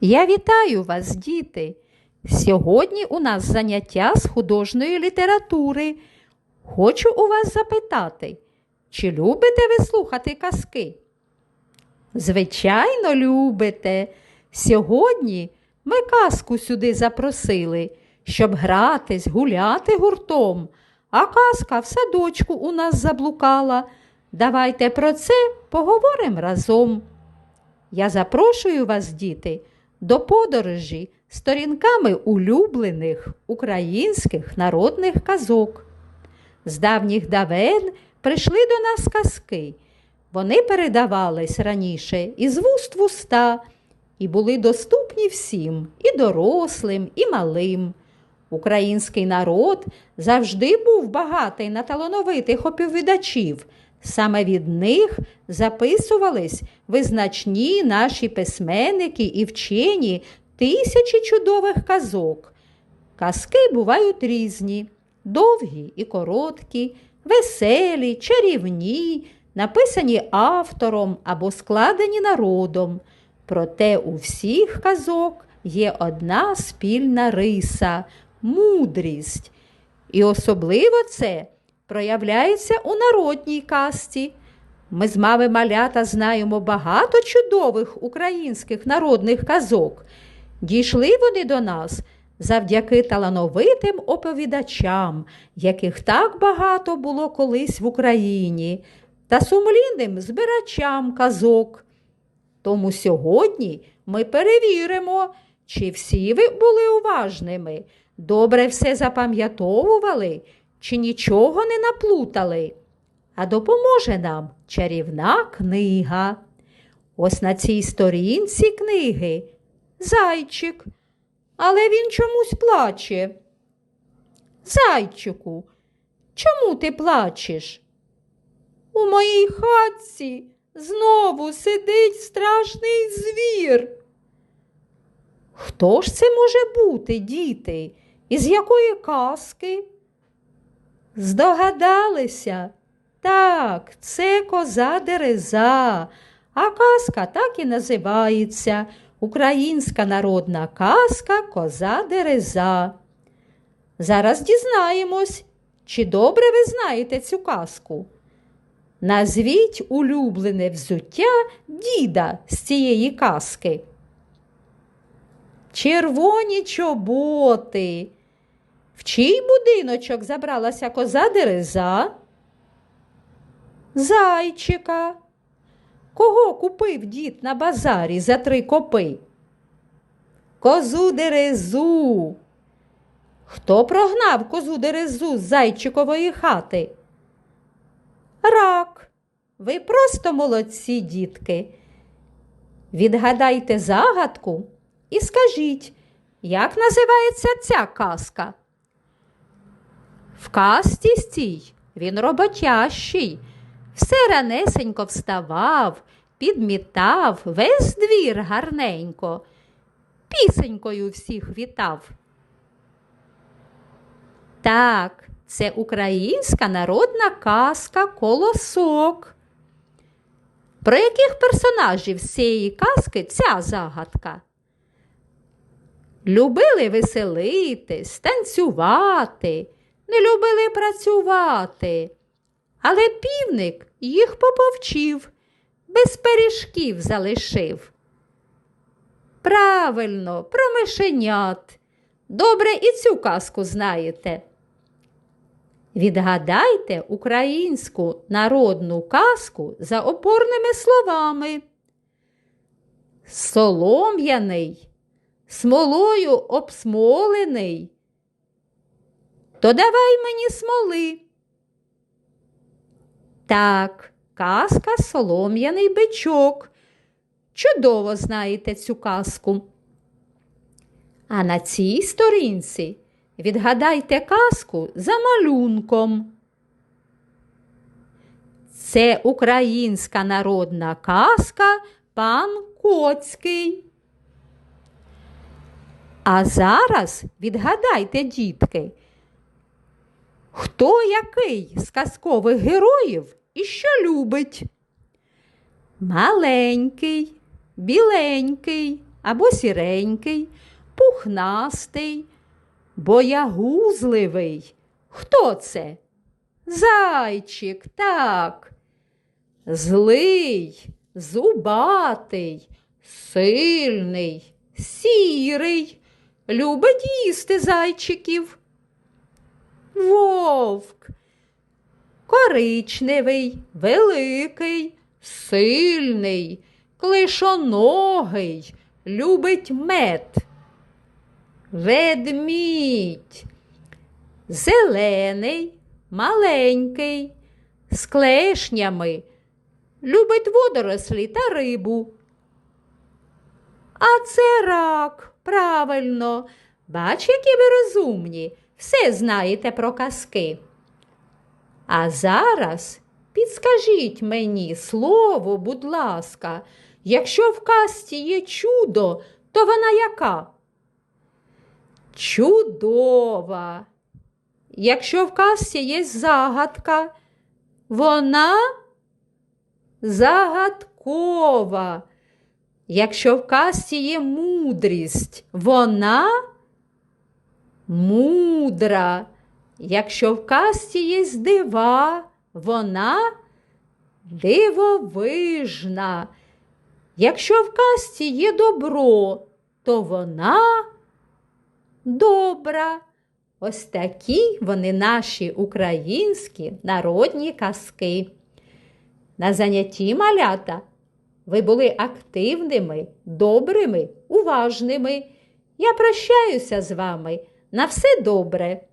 Я вітаю вас, діти. Сьогодні у нас заняття з художньої літератури. Хочу у вас запитати, чи любите ви слухати казки? Звичайно, любите. Сьогодні ми казку сюди запросили, щоб гратись, гуляти гуртом, а казка в садочку у нас заблукала. Давайте про це поговоримо разом. Я запрошую вас, діти, до подорожі сторінками улюблених українських народних казок. З давніх давен прийшли до нас казки. Вони передавались раніше із вуст в уста і були доступні всім, і дорослим, і малим. Український народ завжди був багатий на талановитих оповідачів. Саме від них записувались визначні наші письменники і вчені тисячі чудових казок. Казки бувають різні, довгі і короткі, веселі, чарівні, написані автором або складені народом. Проте у всіх казок є одна спільна риса мудрість. І особливо це проявляється у народній казці. Ми з мами малята знаємо багато чудових українських народних казок. Дійшли вони до нас завдяки талановитим оповідачам, яких так багато було колись в Україні, та сумлінним збирачам казок. Тому сьогодні ми перевіримо, чи всі ви були уважними, добре все запам'ятовували, чи нічого не наплутали. А допоможе нам чарівна книга. Ось на цій сторінці книги зайчик, але він чомусь плаче. Зайчику, чому ти плачеш? У моїй хатці знову сидить страшний звір. Хто ж це може бути, діти? Із якої казки? Здогадалися? Так, це коза дереза, а казка так і називається Українська народна казка Коза дереза. Зараз дізнаємось, чи добре ви знаєте цю казку. Назвіть улюблене взуття діда з цієї казки. Червоні чоботи. В чий будиночок забралася коза дереза? Зайчика. Кого купив дід на базарі за три копи? Козу дерезу. Хто прогнав козу дерезу з зайчикової хати? Рак. Ви просто молодці, дітки. Відгадайте загадку і скажіть, як називається ця казка? В казці стій він роботящий, все ранесенько вставав, підмітав весь двір гарненько, пісенькою всіх вітав. Так, це українська народна казка Колосок. Про яких персонажів з цієї казки ця загадка? Любили веселитись, танцювати, не любили працювати. Але півник їх поповчив, без пиріжків залишив. Правильно, про мишенят. Добре і цю казку знаєте. Відгадайте українську народну казку за опорними словами. Солом'яний, смолою обсмолений. То давай мені смоли. Так, казка солом'яний бичок. Чудово знаєте цю казку. А на цій сторінці відгадайте казку за малюнком. Це українська народна казка пан Коцький. А зараз відгадайте, дітки, хто який з казкових героїв і що любить? Маленький, біленький, або сіренький, пухнастий, боягузливий. Хто це? Зайчик, так. Злий, зубатий, сильний, сірий, любить їсти зайчиків. Вовк, коричневий, великий, сильний, клишоногий, любить мед. Ведмідь, зелений, маленький, з клешнями, любить водорослі та рибу. А це рак, правильно. Бач, які ви розумні, все знаєте про казки. А зараз підскажіть мені слово, будь ласка, якщо в казці є чудо, то вона яка? Чудова. Якщо в казці є загадка, вона загадкова. Якщо в казці є мудрість, вона мудра. Якщо в казці є дива, вона дивовижна. Якщо в казці є добро, то вона добра. Ось такі вони наші українські народні казки. На занятті малята ви були активними, добрими, уважними. Я прощаюся з вами. На все добре.